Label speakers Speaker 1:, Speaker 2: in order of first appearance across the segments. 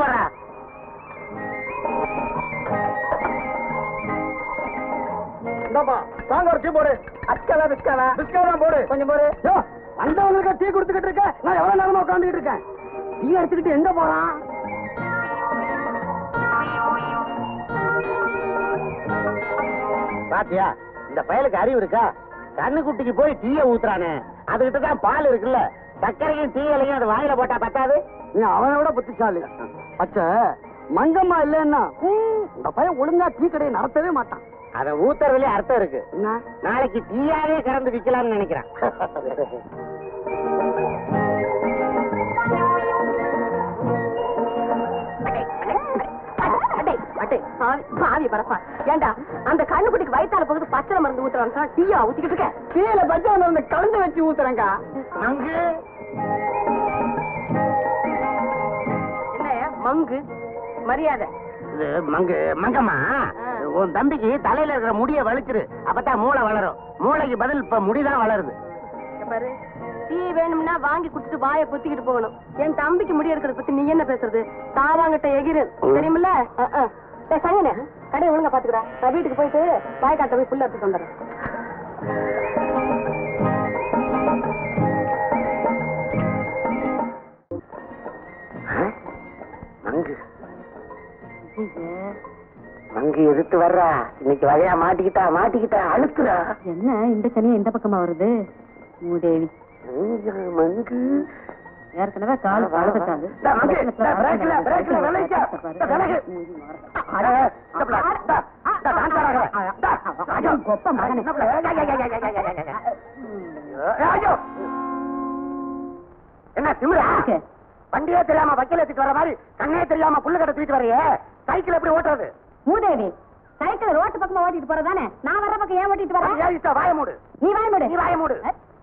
Speaker 1: போடுறா
Speaker 2: இந்தாப்பா வாங்க ஒரு டீ போடு. அஸ்காலா பிஸ்காலா? பிஸ்காலா போடு. கொஞ்சம் போடு. யோ வந்தவங்களுக்கு டீ கொடுத்துக்கிட்டு இருக்க. நான் எவ்வளவு நேரமா உட்காந்துக்கிட்டு இருக்கேன்? டீ எடுத்துக்கிட்டு எங்க போறான்?
Speaker 1: பாத்தியா இந்த பயலுக்கு அறிவு இருக்கா? கண்ணு குட்டிக்கு போய் டீய ஊத்துறானே. அதுகிட்ட தான் பால் இருக்குல்ல. சர்க்கரையும் டீயலையும் அது வாயில போட்டா பத்தாது?
Speaker 2: நீ அவனை விட புத்திசாலி. அச்ச மங்கம்மா இல்லைன்னா இந்த பையன் ஒழுங்கா டீ கடையை நடத்தவே மாட்டான்.
Speaker 1: அத ஊத்துறதுலயே அர்த்தம் இருக்கு. நாளைக்கு டீயாவே கறந்து விக்கலாம்னு நினைக்கிறேன்.
Speaker 3: பாவி, பரப்பா. ஏண்டா அந்த கண்ணுக்குட்டிக்கு வயித்தால பகுதி பச்சளை மருந்து ஊத்துறான் டீயா ஊத்திக்கிட்டு இருக்க?
Speaker 2: கீழே பச்சை வந்து கலந்து வச்சு ஊத்துறேங்க
Speaker 1: மங்கு
Speaker 3: மரியாதை.
Speaker 1: இது மங்கு மங்கம்மா உன் தம்பிக்கு தலையில இருக்கிற முடிய வலிச்சிரு. அப்பதான் மூளை வளரும். மூளைக்கு பதில் இப்ப முடிதான் வளருது.
Speaker 3: பாரு டீ வேணும்னா வாங்கி குடிச்சிட்டு வாயை பொத்திக்கிட்டு போகணும். என் தம்பிக்கு முடி எடுக்கிறத பத்தி நீ என்ன பேசுறது? தாவாங்கிட்ட எகிரு. தெரியுமில்ல? சங்கனே கடையை ஒழுங்கா பாத்துக்கிறா நான் வீட்டுக்கு போயிட்டு வாய்க்காட்ட போய் புல்ல எடுத்துட்டு வந்துடுறேன்.
Speaker 1: மங்கு எதிர்த்து வர்றா. இன்னைக்கு வகையா மாட்டிக்கிட்டா மாட்டிக்கிட்டா அழுக்குறா
Speaker 3: என்ன இந்த சனியை இந்த பக்கமா வருது? மூதேவி
Speaker 1: மங்கு,
Speaker 3: ஏற்கனவே கால் வளர்ந்துட்டாங்க கொப்ப மகனே.
Speaker 1: என்ன
Speaker 3: ஓகே.
Speaker 1: வண்டியே தெரியாம வக்கீல ஏத்திட்டு வர மாதிரி கண்ணே தெரியாம புல்லு கட்ட தூக்கிட்டு வரையே சைக்கிள் எப்படி ஓட்டுறது?
Speaker 3: மூதேவி சைக்கிள் ரோட்டு பக்கமா ஓட்டிட்டு போறதானே நான் வர்ற பக்கம் ஏன் ஓட்டிட்டு வரேன்
Speaker 1: வாய மூடு.
Speaker 3: நீ வாய் மூடு.
Speaker 1: நீ வாய மூடு.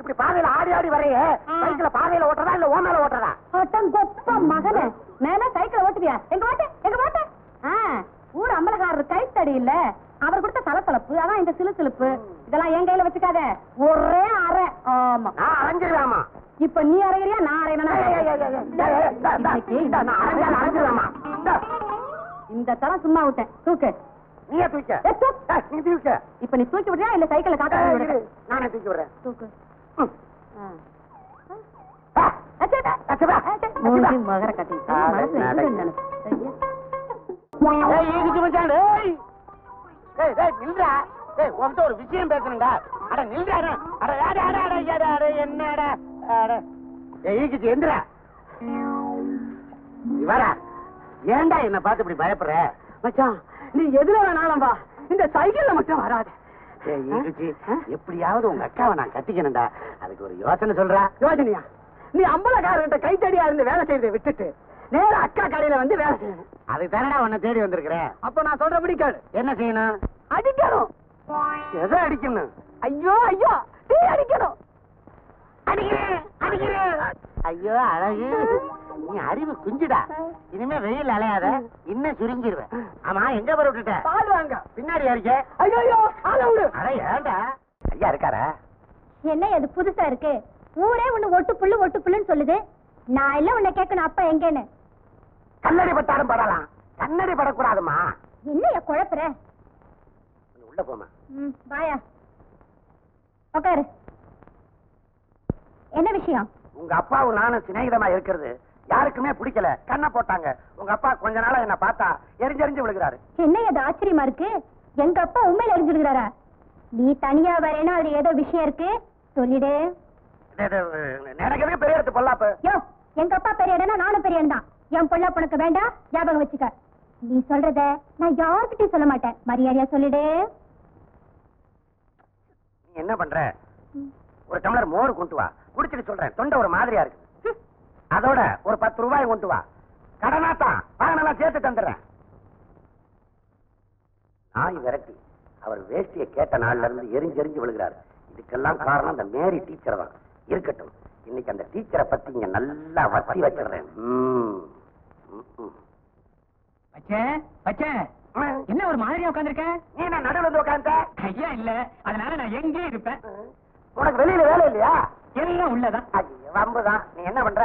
Speaker 1: இப்படி பாதையில ஆடி ஆடி வரையே சைக்கிள பாதையில ஓட்டுறதா இல்ல ஓ மேல ஓட்டுறதா?
Speaker 3: அட்டம் கொப்ப மகனே. மேல சைக்கிள் ஓட்டுவியா? எங்க ஓட்டு? எங்க ஓட்டு? ஊர் அம்பலகாரர் கைத்தடி இல்ல. அவர் கொடுத்த சலசலப்பு அதான் இந்த சிலு சிலுப்பு இதெல்லாம் என் கையில வச்சுக்காத. ஒரே அரை ஆமா.
Speaker 1: அரைஞ்சிருவேமா
Speaker 3: இப்ப நீ அரைகிறியா நான்
Speaker 1: அரைஞ்சிருவேமா
Speaker 3: இந்த தரம் சும்மா விட்டேன் தூக்கு
Speaker 1: நீயே தூக்க
Speaker 3: ஏ, தூக்கு.
Speaker 1: ஏய், நீ தூக்க
Speaker 3: இப்ப நீ தூக்கி விடுறியா இல்ல சைக்கிள
Speaker 1: இரு, நானே தூக்கி விடுறேன்
Speaker 3: தூக்கு மகர கட்டி
Speaker 1: நில்றா. உன்கிட்ட ஒரு விஷயம் பேசணும்டா. அட, நில்றா, அட, அட, அட, அட, என்னடா? ஈகிச்சு, எந்திரா. ஏன்டா என்ன பார்த்து இப்படி பயப்படுற?
Speaker 2: மச்சான் நீ எதுல வேணாலும் வா. இந்த சைக்கிள்ல மட்டும் வராத.
Speaker 1: எப்படியாவது உங்க அக்காவை நான் கட்டிக்கணும்டா. அதுக்கு ஒரு யோசனை சொல்றா.
Speaker 2: யோஜனையா? நீ அம்பலக்காரர்கிட்ட கைத்தடியா இருந்து வேலை செய்யறதை விட்டுட்டு நேரா அக்கா கடையில வந்து வேலை செய்யணும்.
Speaker 1: அதுக்கு தானடா உன்னை தேடி வந்திருக்கிறேன்
Speaker 2: அப்ப நான் சொல்றபடி கேளு.
Speaker 1: என்ன செய்யணும்?
Speaker 2: அடிக்கணும்.
Speaker 1: எதை அடிக்கணும்?
Speaker 2: ஐயோ ஐயோ டீ அடிக்கணும்.
Speaker 1: ஐயோ அழகு. நீ அறிவு குஞ்சுடா. இனிமே வெயில் அலையாத இன்னும் சுருங்கிருவேன் ஆமா எங்க போற விட்டுட்ட
Speaker 2: பால் வாங்க.
Speaker 1: பின்னாடி யாருக்க?
Speaker 2: ஐயோ
Speaker 1: அட ஏண்டா ஐயா இருக்காரா?
Speaker 4: என்ன அது புதுசா இருக்கு? ஊரே உன்னை ஒட்டு புல்லு ஒட்டு புல்லுன்னு சொல்லுது. நான் எல்லாம் உன்னை கேட்கணும் அப்பா எங்கன்னு.
Speaker 1: கண்ணடி பட்டாலும் படலாம். கண்ணடி படக்கூடாதுமா?
Speaker 4: என்னைய குழப்புற?
Speaker 1: உள்ள போமா
Speaker 4: ம், வாயா. உட்காரு என்ன விஷயம்?
Speaker 1: உங்க அப்பாவும் நானும் சிநேகிதமா இருக்கிறது. யாருக்குமே பிடிக்கல. கண்ணை போட்டாங்க. உங்க அப்பா கொஞ்ச நாளா என்ன பார்த்தா எரிஞ்செரிஞ்சு விழுகிறாரு.
Speaker 4: என்ன அது ஆச்சரியமா இருக்கு? எங்க அப்பா உண்மையில எரிஞ்சிருக்கிறாரா? நீ தனியா வரேன்னா அதுல ஏதோ விஷயம் இருக்கு? சொல்லிடு.
Speaker 1: நினைக்கவே பெரிய எடுத்து பொல்லாப்பு
Speaker 4: யோ எங்க அப்பா பெரிய இடம்னா நானும் பெரிய இடம் தான் என் பொண்ணா உனக்கு வேண்டாம் ஞாபகம் வச்சுக்க. நீ சொல்றத நான் யார்கிட்டயும் சொல்ல மாட்டேன். மரியாதையா சொல்லிடு.
Speaker 1: என்ன பண்ற? ஒரு டம்ளர் மோர் கொண்டு வா. குடிச்சிட்டு சொல்றேன். தொண்டை ஒரு மாதிரியா இருக்கு. அதோட ஒரு பத்து ரூபாய் கொண்டு வா. கடனா தான். வாங்கினெல்லாம் சேர்த்து தந்துடுறேன். நாய் விரட்டி அவர் வேஷ்டியை கேட்ட நாள்ல இருந்து எரிஞ்சு எரிஞ்சு விழுகிறாரு. இதுக்கெல்லாம் காரணம் அந்த மேரி டீச்சர் தான். இருக்கட்டும். இன்னைக்கு அந்த டீச்சரை பத்தி இங்க நல்லா வத்தி வச்சிடுறேன்.
Speaker 5: என்ன ஒரு மாதிரியா உட்காந்துருக்க
Speaker 1: நீ என்ன நடுவில் வந்து உட்கார்ந்த?
Speaker 5: ஐயா இல்ல. அதனால நான் எங்கே இருப்பேன்?
Speaker 1: உனக்கு வெளியில வேலை இல்லையா?
Speaker 5: எல்லாம் உள்ளதான்.
Speaker 1: வம்புதான். நீ என்ன பண்ற?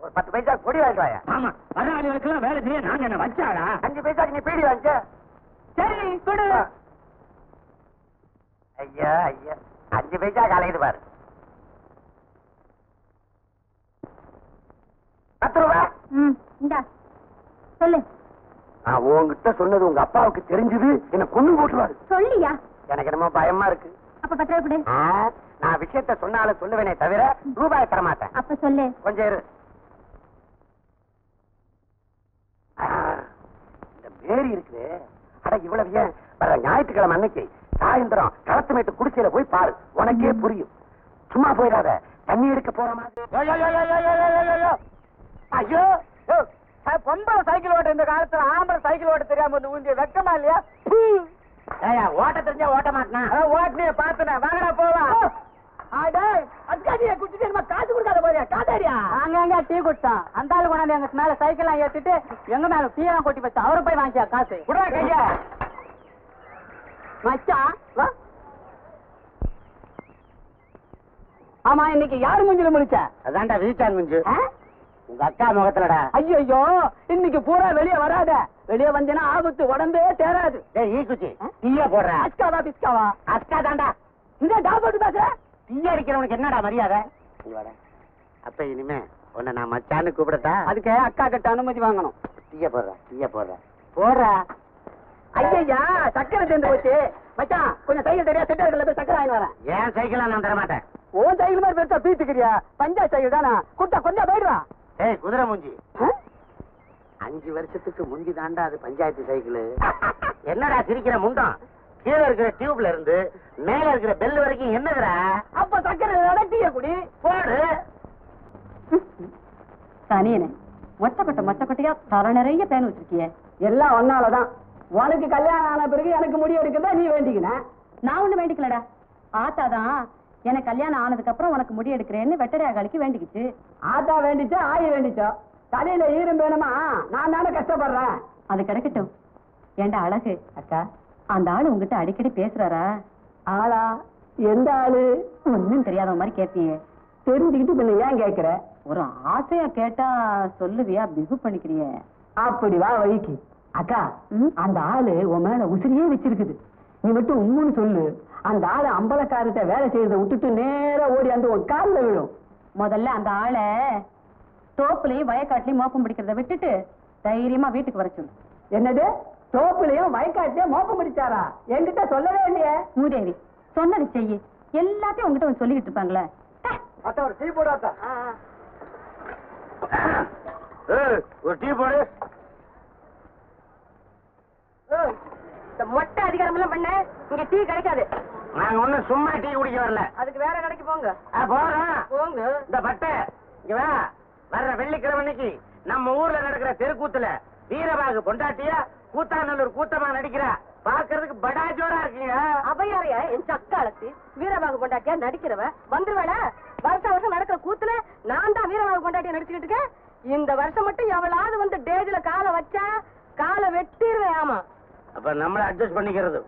Speaker 1: ஒரு பத்து பைசா பொடி வாங்கிட்டு
Speaker 5: ஆமா வராளிகளுக்கெல்லாம் வேலை செய்ய நாங்க என்ன வச்சாடா
Speaker 1: அஞ்சு பைசாக்கு நீ பீடி வாங்கிக்க.
Speaker 5: சரி கொடு.
Speaker 1: ஐயா ஐயா. அஞ்சு பைசா கலையுது பாரு. பத்து ரூபா?
Speaker 4: இந்தா. சொல்லு.
Speaker 1: நான் உங்ககிட்ட சொன்னது உங்க அப்பாவுக்கு தெரிஞ்சது. என்ன கொண்டு போட்டுருவாரு.
Speaker 4: சொல்லியா?
Speaker 1: எனக்கு என்னமோ பயமா இருக்கு.
Speaker 4: அப்ப பத்து ரூபாய் கொடு
Speaker 1: நான் விஷயத்த சொன்னாலும் சொல்லுவேனே தவிர ரூபாய் தர மாட்டேன்
Speaker 4: அப்ப சொல்லு.
Speaker 1: கொஞ்சம் இரு. இந்த இருக்குது. அட இவ்வளவு ஏன்? வர ஞாயிற்றுக்கிழமை அன்னைக்கு சாயந்தரம் களத்துமேட்டு குடிசையில போய் பாரு. உனக்கே புரியும். சும்மா போயிடாத. தண்ணி எடுக்க போற மாதிரி. ஐயோ
Speaker 2: பொம்பளை சைக்கிள் ஓட்ட இந்த காலத்துல ஆம்பளை சைக்கிள் ஓட்ட தெரியாம வந்து ஊந்திய வெக்கமா இல்லையா?
Speaker 1: ஓட்ட தெரிஞ்சா ஓட்ட மாட்டேன்?
Speaker 2: ஓட்டினிய பாத்துனேன் வாங்கடா நம்ம காசு கொடுக்காத போறியா? காதாரியா அங்க அங்க டீ குடிச்சோம். அந்த ஆளு கொண்டாந்து எங்க மேல சைக்கிள் எல்லாம் ஏத்திட்டு எங்க மேல டீ எல்லாம் கொட்டி வச்சு அவரை போய் வாங்கியா காசு?
Speaker 1: குடுறா கையா.
Speaker 2: மச்சான் ஆமா இன்னைக்கு யாரு மூஞ்சில முடிச்ச
Speaker 1: அதான்டா வீச்சான் குஞ்சு உங்க அக்கா முகத்துலடா.
Speaker 2: ஐயோ இன்னைக்கு பூரா வெளிய வராத. வெளிய வந்தேன்னா ஆபத்து உடம்பே
Speaker 1: குச்சி டீய போடுற.
Speaker 2: அஸ்காவா பிஸ்காவா?
Speaker 1: அக்கா தாண்டா.
Speaker 2: இந்த டா போட்டு பேசுற?
Speaker 1: டீ அடிக்கிறவனுக்கு என்னடா மரியாதை. அப்ப இனிமே உன்னை நான் மச்சான்னு கூப்பிடட்டா?
Speaker 2: அதுக்கு அக்கா கிட்ட அனுமதி வாங்கணும்.
Speaker 1: டீய போடுற டீய போடுற. போடுற.
Speaker 2: ஐயா சக்கரை சேர்ந்து போச்சு. மச்சான் கொஞ்சம் சைக்கிள் தெரியா? செட்டர்ல போய் சக்கரை வாங்கி வரேன்.
Speaker 1: ஏன் சைக்கிள் நான் தர மாட்டேன்
Speaker 2: ஓன் சைக்கிள் மாதிரி பெருசா பீத்துக்கிறியா? பஞ்சாயத்து சைக்கிள் தானா? குட்டா கொஞ்சம் போயிடுவா.
Speaker 1: ஏய் குதிரை மூஞ்சி. அஞ்சு வருஷத்துக்கு முந்தி தாண்டா அது பஞ்சாயத்து சைக்கிள். என்னடா சிரிக்கிற முண்டம்? கீழே இருக்கிற டியூப்ல இருந்து மேல இருக்கிற பெல் வரைக்கும் என்னதுடா?
Speaker 2: அப்ப சக்கரை நடத்திய குடி.
Speaker 1: போடு.
Speaker 3: தனியனே மொச்சக்கொட்டை மொச்சக்கொட்டையா தலை நிறைய பேன் வச்சிருக்கியே.
Speaker 2: எல்லாம் ஒன்னாலதான் உனக்கு கல்யாணம் ஆன பிறகு எனக்கு முடி எடுக்கதா நீ வேண்டிக்கின?
Speaker 3: நான் ஒண்ணு வேண்டிக்கலடா. ஆத்தாதான் எனக்கு கல்யாணம் ஆனதுக்கு அப்புறம் உனக்கு முடி எடுக்கிறேன்னு வெட்டடையாகாலிக்கு வேண்டிக்கிச்சு.
Speaker 2: ஆத்தா வேண்டிச்சோ ஆயி வேண்டிச்சோ? தலையில ஈரம் வேணுமா? நான் தானே கஷ்டப்படுறேன்.
Speaker 3: அது கிடக்கட்டும். ஏண்டா அழகு? அக்கா. அந்த ஆளு உங்ககிட்ட அடிக்கடி பேசுறாரா?
Speaker 2: ஆளா? எந்த ஆளு?
Speaker 3: ஒண்ணும் தெரியாத மாதிரி கேட்பியே.
Speaker 2: தெரிஞ்சுக்கிட்டு பின்ன ஏன் கேக்குற
Speaker 3: ஒரு ஆசையா கேட்டா சொல்லுவியா பிகு பண்ணிக்கிறியே.
Speaker 2: அப்படி வா வழிக்கு. அக்கா? அந்த ஆளு உன் மேல உசிரியே வச்சிருக்குது. நீ மட்டும் உம்முன்னு சொல்லு. அந்த ஆளு அம்பலக்காரத்தை வேலை செய்யறத விட்டுட்டு நேரா ஓடி அந்த உன் கால்ல விழும்.
Speaker 3: முதல்ல அந்த ஆளை தோப்புலயும் வயக்காட்டுலயும் மோப்பம் பிடிக்கிறத விட்டுட்டு தைரியமா வீட்டுக்கு வர சொல்லு.
Speaker 2: என்னது? தோப்புலயும் வயக்காட்டிலயும் மோப்பம் பிடிச்சாரா? என்கிட்ட சொல்லவே இல்லையே.
Speaker 3: மூதேவி சொன்னது செய்யி. எல்லாத்தையும் உங்ககிட்ட வந்து சொல்லிக்கிட்டு இருப்பாங்களே.
Speaker 2: அத்தா ஒரு டீ போடாத்தா
Speaker 1: ஏய், ஒரு டீ போடு.
Speaker 3: இந்த மொட்டை அதிகாரம் எல்லாம் பண்ண. இங்க டீ கிடைக்காது.
Speaker 1: நாங்க ஒண்ணும் சும்மா டீ குடிக்க வரல.
Speaker 3: அதுக்கு வேற கடைக்கு போங்க.
Speaker 1: போறோம்
Speaker 3: போங்க.
Speaker 1: இந்த பட்டை வர்ற வெள்ளிக்கிழமை அன்னைக்கு நம்ம ஊர்ல நடக்கிற தெருக்கூத்துல வீரபாகு பொண்டாட்டியா கூத்தாநல்லூர் கூத்தமா நடிக்கிறா. பாக்குறதுக்கு படா ஜோரா இருக்கீங்க.
Speaker 3: அவையாரைய என் சக்காலத்து வீரபாகு கொண்டாட்டியா நடிக்கிறவ. வந்துருவேல வருஷம் வருஷம் நடக்கிற கூத்துல நான் தான் வீரபாகு கொண்டாட்டியா நடிச்சுக்கிட்டு இருக்கேன். இந்த வருஷம் மட்டும் எவளாவது வந்து டேஜ்ல காலை வச்சா காலை வெட்டிடுவேன் ஆமா.
Speaker 1: அப்ப நம்மள அட்ஜஸ்ட் பண்ணிக்கிறது.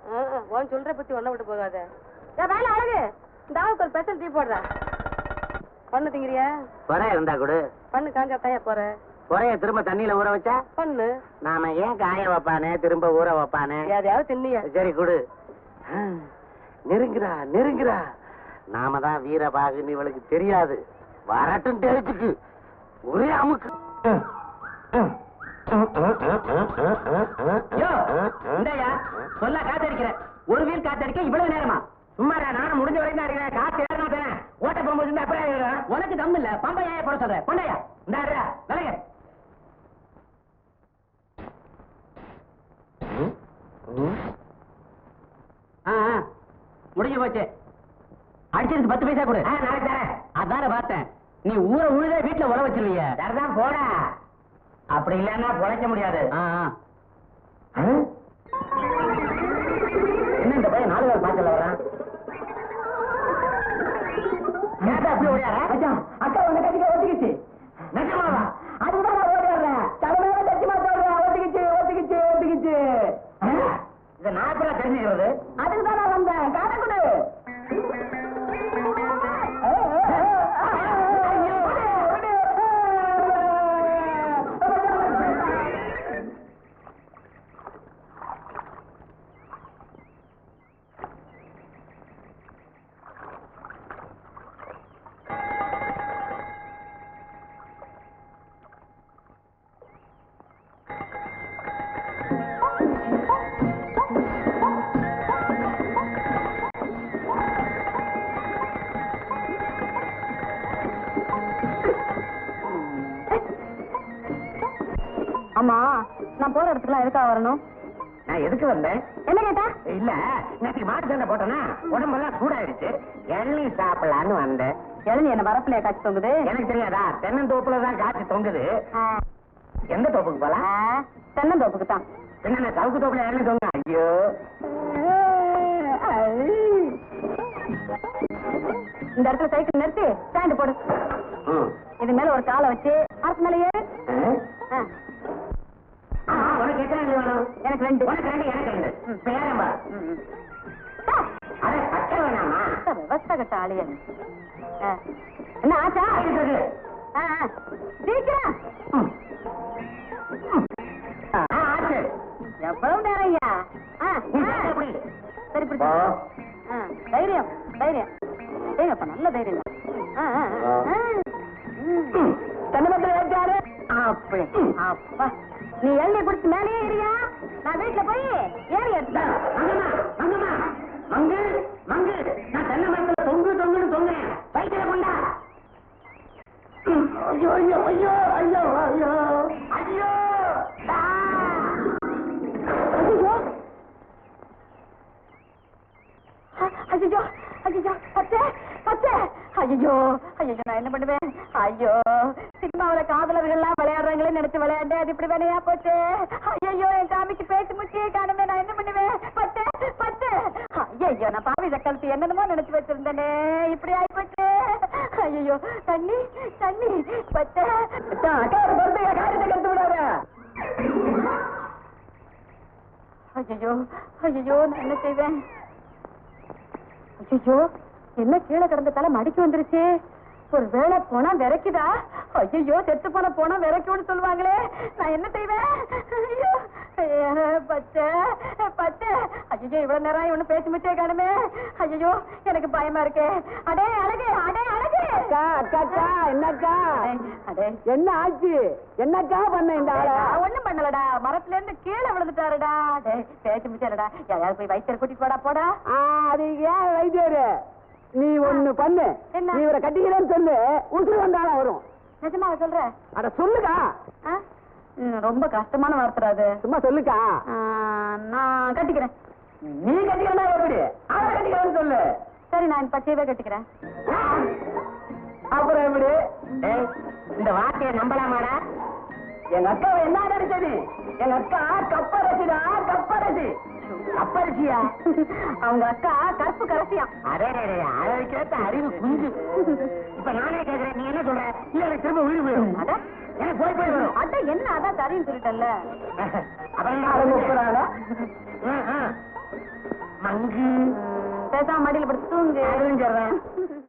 Speaker 3: உன் சொல்ற பத்தி ஒன்ன விட்டு போகாத. வேலை அழகு. இந்த ஆளுக்கு ஒரு ஸ்பெஷல் டீ போடுற. பண்ணு திங்கிறியா.
Speaker 1: குறை இருந்தா கொடு.
Speaker 3: பண்ணு காஞ்சா தையா போற.
Speaker 1: குறைய திரும்ப தண்ணியில ஊற வச்சா?
Speaker 3: பண்ணு.
Speaker 1: நாம ஏன் காய வைப்பானே? திரும்ப ஊற வைப்பானே?
Speaker 3: எதையாவது தின்னியா.
Speaker 1: சரி கொடு. நெருங்குறா நெருங்குறா. நாம தான் வீரபாகுன்னு இவளுக்கு தெரியாது. வரட்டும் தெரிச்சுக்கு ஒரே அமுக்கு.
Speaker 5: சொல்ல காத்தடிக்கிற. ஒரு வீல் காத்தடிக்க இவ்வளவு நேரமா? சும்மாடா நானும் முடிஞ்ச வரைக்கும் தான் இருக்கிறேன். காத்து ஏறனா தானே ஓட்ட போகும்போது இருந்தா அப்புறம் ஏறுறேன். உனக்கு தம் இல்ல பம்பை ஏன் போட சொல்ற? கொண்டாயா? இந்த விலக. ஆ, ஆ, முடிஞ்சு போச்சு. அடிச்சதுக்கு பத்து பைசா கொடு. நாளைக்கு தரேன். அதான பார்த்தேன். நீ ஊரை உழுத வீட்டுல உழ வச்சிருவீங்க சரிதான் போடா. அப்படி இல்லன்னா பொழைக்க முடியாது. என்ன இந்த பையன் நாலு பேர் பாக்கல வரான் அப்படி ஓடியாரா?
Speaker 2: அக்கா உன்னை கட்டிக்க ஒத்துக்கிச்சு.
Speaker 5: நிஜமாவா?
Speaker 2: அதுதான் நான் ஓடி வர்றேன். தலைமையில தச்சு மாத்தோடுறேன் ஒத்துக்கிச்சு ஒத்துக்கிச்சு ஒத்துக்கிச்சு.
Speaker 5: இதை நான் தெரிஞ்சுக்கிறது?
Speaker 2: அதுக்கு தான் வந்தேன். காட்ட
Speaker 3: நான் போற இடத்துக்குலாம் எதுக்காக வரணும்?
Speaker 5: நான் எதுக்கு வந்தேன்?
Speaker 3: என்ன கேட்டா?
Speaker 5: இல்ல நேற்று மாட்டு சண்டை போட்டேனா? உடம்பெல்லாம் சூடாயிடுச்சு. எள்ளி சாப்பிடலான்னு வந்தேன்.
Speaker 3: இளநீ என்ன வரப்பிலையா காட்சி தொங்குது?
Speaker 5: எனக்கு தெரியாதா? தென்னந்தோப்புல தான் காய்ச்சி தொங்குது. எந்த தோப்புக்கு போலாம்?
Speaker 3: ஆ, தென்னந்தோப்புக்கு தான்
Speaker 5: நான் சவுக்கு தோப்புல இறங்கி தொங்க? ஐயோ.
Speaker 3: இந்த இடத்துல சைக்கிள் நிறுத்தி ஸ்டாண்ட் போடு. இது மேல ஒரு காலை வச்சு மரத்து மேல ஏறு
Speaker 5: உனக்கு எத்தனை வேணும்.
Speaker 3: எனக்கு ரெண்டு
Speaker 5: உனக்கு ரெண்டு எனக்கு ரெண்டு. இப்ப ஏறேன் பா
Speaker 3: ம், ம்.
Speaker 5: அட கட்ட வேணாமா?
Speaker 3: விவசாய கட்ட ஆளியன். என்ன? ஆச்சா?
Speaker 5: ஆயிட்டு இருக்கு.
Speaker 3: ஆ, ஆ. சீக்கிரம்.
Speaker 5: ஆச்சு.
Speaker 3: எவ்வளவு நேரம் ஐயா? சரி தைரியம் தைரியம். ஏங்கப்பா நல்ல தைரியம். தென்னை ஏறிட்டாரு. அப்படி. அப்பா நீ எண்ணெய் குடிச்சு மேலேயே இருக்கியா? நான் வீட்டுல போய் ஏறி எடுத்தேன்
Speaker 5: மங்கம்மா, மங்கம்மா, மங்கு, மங்கு, நான் தென்னை மரத்துல தொங்கு தொங்குன்னு தொங்குறேன். சைக்கிளை கொண்டா. ஐயோ, ஐயோ, ஐயோ, ஐயோ, ஐயோ, ஐயோ, ஆ.
Speaker 3: ஐயோ. ஐயோ பச்சை பச்சை ஐயோ ஐயோ நான் என்ன பண்ணுவேன்? ஐயோ. சினிமாவுல காதலர்கள்லாம் விளையாடுறாங்களே நினைச்சு விளையாண்டேன் அது இப்படி வேலையா போச்சு? ஐயோ என் காமிக்கு பேச்சு முச்சியே காணுமே நான் என்ன பண்ணுவேன்? பச்சை பச்சை ஐயோ நான் பாவி சக்கலத்து என்னென்னமோ நினைச்சு வச்சிருந்தேனே இப்படி ஆயி போச்சு ஐயோ தண்ணி தண்ணி காரியத்தை கட்டு விடாத. ஐயோ ஐயோ நான் என்ன செய்வேன்? ஐயோ என்ன கீழே கிடந்த தலை மடிக்கு வந்துருச்சு? ஒரு வேளை போனா விரைக்குதா? ஐயோ செத்து போன போனா விரைக்கும்னு சொல்லுவாங்களே. நான் என்ன செய்வேன்? ஐயோ பச்சை பச்சை. ஐயோ இவ்வளவு நேரம் இவனு பேசி முச்சே காணுமே. ஐயோ எனக்கு பயமா இருக்கே. அடே அழகு அடே அழகு.
Speaker 2: அக்கா அக்கா அக்கா என்னக்கா?
Speaker 3: அடே
Speaker 2: என்ன ஆச்சு? என்னக்கா பண்ண இந்த ஆள?
Speaker 3: ஒண்ணும் பண்ணலடா. மரத்துல இருந்து கீழே விழுந்துட்டாருடா. பேச்சு முச்சலடா யாராவது போய் வைத்தியர் கூட்டிட்டு போடா. போடா
Speaker 2: அது ஏன் வைத்தியரு? நீ ஒண்ணு பண்ணு? நீ இவரை கட்டிக்கிறேன்னு சொல்லு. உசுறு வந்தாலும் வரும்.
Speaker 3: நிஜமாவா சொல்ற?
Speaker 2: அட சொல்லுக்கா
Speaker 3: ரொம்ப கஷ்டமான வார்த்தை அது.
Speaker 2: சும்மா சொல்லுக்கா.
Speaker 3: நான் கட்டிக்கிறேன்.
Speaker 2: நீ கட்டிக்கிறா எப்படி அவரை கட்டிக்கிறேன்னு சொல்லு.
Speaker 3: சரி நான் பச்சையவே கட்டிக்கிறேன்.
Speaker 2: அப்புறம் எப்படி?
Speaker 5: இந்த வார்த்தையை நம்பலாமாடா?
Speaker 2: எங்க அக்கா என்ன நடிச்சது எங்க அக்கா கப்பரசிடா கப்பரசி.
Speaker 5: அப்பரிசியா
Speaker 3: அவங்க அக்கா கருப்பு கரசியாம்
Speaker 5: அதே அதற்கேத்த அறிவு குஞ்சு. இப்ப நானே கேக்குறேன் நீ என்ன சொல்ற? இல்ல எனக்கு திரும்ப உயிர் போயிடும்.
Speaker 3: அட.
Speaker 5: எனக்கு போய் போய் வரும்.
Speaker 3: அட என்ன அதான் தரியும் சொல்லிட்டல்ல.
Speaker 5: மங்கு.
Speaker 3: பேசாம மடியில படுத்து தூங்கு.